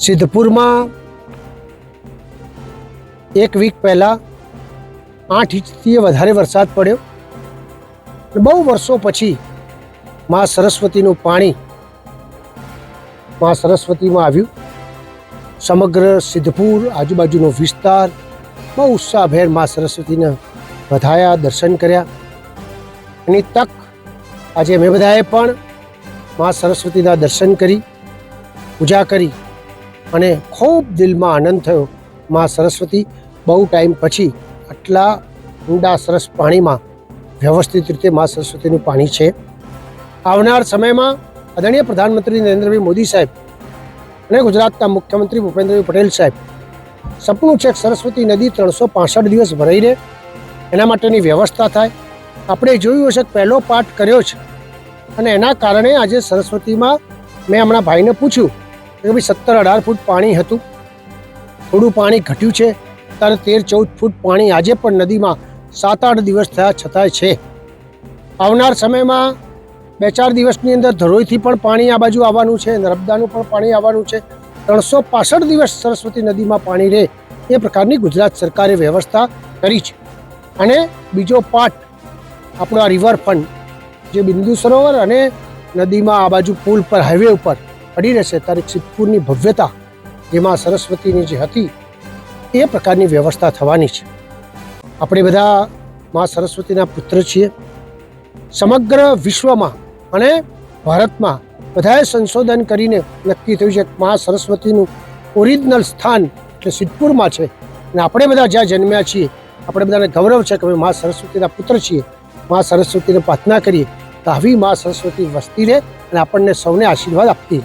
સિદ્ધપુરમાં એક વીક પહેલાં આઠ ઇંચથી વધારે વરસાદ પડ્યો બહુ વર્ષો પછી મા સરસ્વતીનું પાણી મા સરસ્વતીમાં આવ્યું. સમગ્ર સિદ્ધપુર આજુબાજુનો વિસ્તાર બહુ ઉત્સાહભેર મા સરસ્વતીને વધાયા દર્શન કર્યા. એની તક આજે અમે બધાએ પણ મા સરસ્વતીના દર્શન કરી, પૂજા કરી. અને ખૂબ દિલમાં આનંદ થયો. મા સરસ્વતી બહુ ટાઈમ પછી આટલા ઊંડા સરસ પાણીમાં વ્યવસ્થિત રીતે મા સરસ્વતીનું પાણી છે. આવનાર સમયમાં આદરણીય પ્રધાનમંત્રી નરેન્દ્રભાઈ મોદી સાહેબ અને ગુજરાતના મુખ્યમંત્રી ભૂપેન્દ્રભાઈ પટેલ સાહેબ, સપનું છે સરસ્વતી નદી ત્રણસો પાસઠ દિવસ ભરાઈ રહે એના માટેની વ્યવસ્થા થાય. આપણે જોયું હશે પહેલો પાઠ કર્યો છે અને એના કારણે આજે સરસ્વતીમાં મેં હમણાં ભાઈને પૂછ્યું કે ભાઈ સત્તર અઢાર ફૂટ પાણી હતું. થોડું પાણી ઘટ્યું છે. ત્યારે તેર ચૌદ ફૂટ પાણી આજે પણ નદીમાં સાત આઠ દિવસ થયા છતાંય છે. આવનાર સમયમાં બે ચાર દિવસની અંદર ધરોઈથી પણ પાણી આ બાજુ આવવાનું છે. નર્મદાનું પણ પાણી આવવાનું છે. ત્રણસો પાસઠ દિવસ સરસ્વતી નદીમાં પાણી રહે એ પ્રકારની ગુજરાત સરકારે વ્યવસ્થા કરી છે. અને બીજો પાર્ટ, આપણો આ રિવરફ્રન્ટ જે બિંદુ સરોવર અને નદીમાં આ બાજુ પુલ પર હાઈવે ઉપર પડી રહેશે ત્યારે સિદ્ધપુરની ભવ્યતા, જેમાં સરસ્વતીની જે હતી, એ પ્રકારની વ્યવસ્થા થવાની છે. આપણે બધા મા સરસ્વતીના પુત્ર છીએ. સમગ્ર વિશ્વમાં અને ભારતમાં બધાએ સંશોધન કરીને નક્કી થયું છે મા સરસ્વતીનું ઓરિજિનલ સ્થાન એટલે સિદ્ધપુરમાં છે. અને આપણે બધા જ્યાં જન્મ્યા છીએ, આપણે બધાને ગૌરવ છે કે અમે મા સરસ્વતીના પુત્ર છીએ. મા સરસ્વતીને પ્રાર્થના કરીએ તો આવી મા સરસ્વતી વસ્તી રહે અને આપણને સૌને આશીર્વાદ આપતી